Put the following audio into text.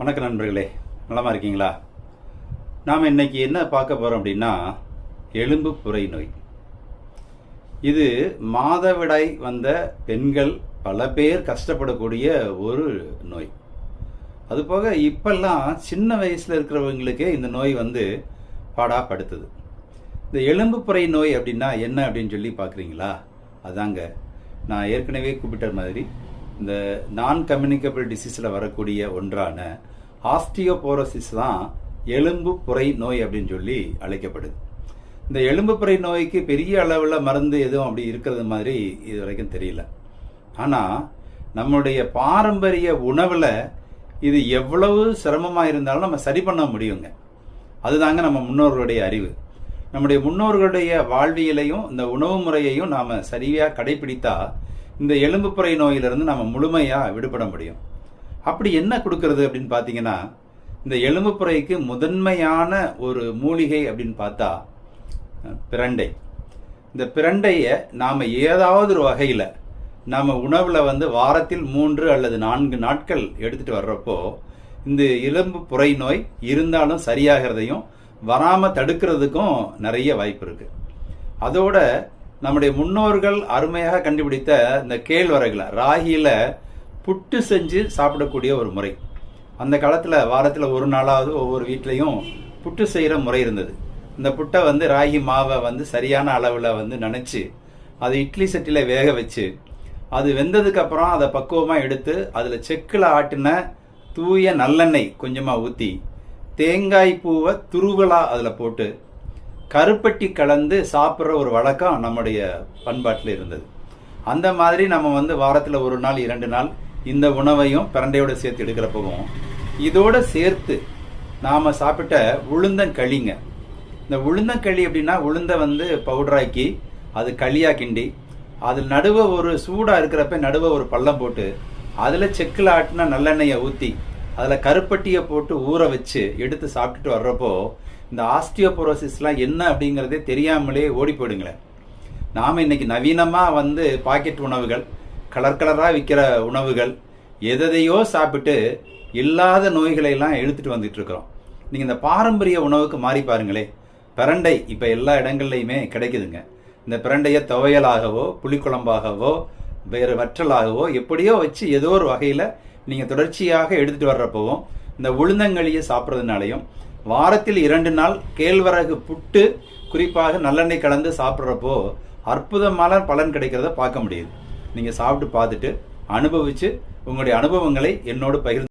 வணக்கம் நண்பர்களே நலமாக இருக்கீங்களா? நாம் இன்றைக்கி என்ன பார்க்க போகிறோம் அப்படின்னா எலும்பு புரை நோய். இது மாதவிடாய் வந்த பெண்கள் பல பேர் கஷ்டப்படக்கூடிய ஒரு நோய். அதுபோக இப்பெல்லாம் சின்ன வயசில் இருக்கிறவங்களுக்கே இந்த நோய் வந்து பாடாப்படுத்துது. இந்த எலும்பு புரை நோய் அப்படின்னா என்ன அப்படின்னு சொல்லி பார்க்குறீங்களா? அதாங்க நான் ஏற்கனவே கூப்பிட்ட மாதிரி இந்த நான் கம்யூனிகபிள் டிசீஸில் வரக்கூடிய ஒன்றான ஆஸ்டியோபோரோசிஸ் தான் எலும்பு புரை நோய் அப்படின்னு சொல்லி அழைக்கப்படுது. இந்த எலும்பு புரை நோய்க்கு பெரிய அளவில் மருந்து எதுவும் அப்படி இருக்கிறது மாதிரி இது வரைக்கும் தெரியல. ஆனால் நம்முடைய பாரம்பரிய உணவில் இது எவ்வளவு சிரமமாக இருந்தாலும் நம்ம சரி பண்ண முடியுங்க. அதுதாங்க நம்ம முன்னோர்களுடைய அறிவு. நம்முடைய முன்னோர்களுடைய வாழ்வியலையும் இந்த உணவு முறையையும் நாம் சரியாக கடைபிடித்தா இந்த எலும்புப்புறை நோயிலிருந்து நம்ம முழுமையாக விடுபட முடியும். அப்படி என்ன கொடுக்கறது அப்படின்னு பார்த்தீங்கன்னா இந்த எலும்புப்புரைக்கு முதன்மையான ஒரு மூலிகை அப்படின்னு பார்த்தா பிரண்டை. இந்த பிரண்டையை நாம் ஏதாவது ஒரு வகையில் நம்ம உணவில் வந்து வாரத்தில் மூன்று அல்லது நான்கு நாட்கள் எடுத்துகிட்டு வர்றப்போ இந்த எலும்பு புரை நோய் இருந்தாலும் சரியாகிறதையும் வராமல் தடுக்கிறதுக்கும் நிறைய வாய்ப்பு இருக்குது அதோட நம்முடைய முன்னோர்கள் அருமையாக கண்டுபிடித்த இந்த கேழ்வரகுல ராகியில் புட்டு செஞ்சு சாப்பிடக்கூடிய ஒரு முறை. அந்த காலத்தில் வாரத்தில் ஒரு நாளாவது ஒவ்வொரு வீட்லேயும் புட்டு செய்கிற முறை இருந்தது. இந்த புட்டை வந்து ராகி மாவை வந்து சரியான அளவில் வந்து நினச்சி அதை இட்லி சட்டியில் வேக வச்சு அது வெந்ததுக்கப்புறம் அதை பக்குவமாக எடுத்து அதில் செக்கில் ஆட்டின தூய நல்லெண்ணெய் கொஞ்சமாக ஊற்றி தேங்காய் பூவை துருவலாக அதில் போட்டு கருப்பட்டி கலந்து சாப்பிட்ற ஒரு வழக்கம் நம்முடைய பண்பாட்டில் இருந்தது. அந்த மாதிரி நம்ம வந்து வாரத்தில் ஒரு நாள் இரண்டு நாள் இந்த உணவையும் பிரண்டையோட சேர்த்து எடுக்கிறப்பவும் இதோட சேர்த்து நாம் சாப்பிட்ட உளுந்தங்களிங்க இந்த உளுந்தங்களி அப்படின்னா உளுந்த வந்து பவுடராக்கி அது களியாக கிண்டி அதில் நடுவ ஒரு சூடாக இருக்கிறப்ப நடுவ ஒரு பள்ளம் போட்டு அதில் செக்கில் ஆட்டினா நல்லெண்ணெயை ஊற்றி அதில் கருப்பட்டியை போட்டு ஊற வச்சு எடுத்து சாப்பிட்டுட்டு வர்றப்போ இந்த ஆஸ்டியோபோரோசிஸ்லாம் என்ன அப்படிங்கிறதே தெரியாமலே ஓடி போயிடுங்களேன் நாம் இன்றைக்கி நவீனமாக வந்து பாக்கெட் உணவுகள் கலர் கலராக விற்கிற உணவுகள் எதையோ சாப்பிட்டு இல்லாத நோய்களையெல்லாம் எடுத்துகிட்டு வந்துட்டுருக்குறோம். நீங்கள் இந்த பாரம்பரிய உணவுக்கு மாறி பாருங்களே. பிரண்டை இப்போ எல்லா இடங்கள்லையுமே கிடைக்குதுங்க. இந்த பிரண்டையை துவையலாகவோ புளிக்குழம்பாகவோ வேறு வற்றலாகவோ எப்படியோ வச்சு ஏதோ ஒரு வகையில் நீங்கள் தொடர்ச்சியாக எடுத்துகிட்டு வர்றப்பவும் இந்த உளுந்தங்களியை சாப்பிட்றதுனாலையும் வாரத்தில் இரண்டு நாள் கேழ்வரகு புட்டு குறிப்பாக நல்லெண்ணெய் கலந்து சாப்பிட்றப்போ அற்புதமான பலன் கிடைக்கிறத பார்க்க முடியுது. நீங்கள் சாப்பிட்டு பார்த்துட்டு அனுபவித்து உங்களுடைய அனுபவங்களை என்னோடு பகிர்ந்து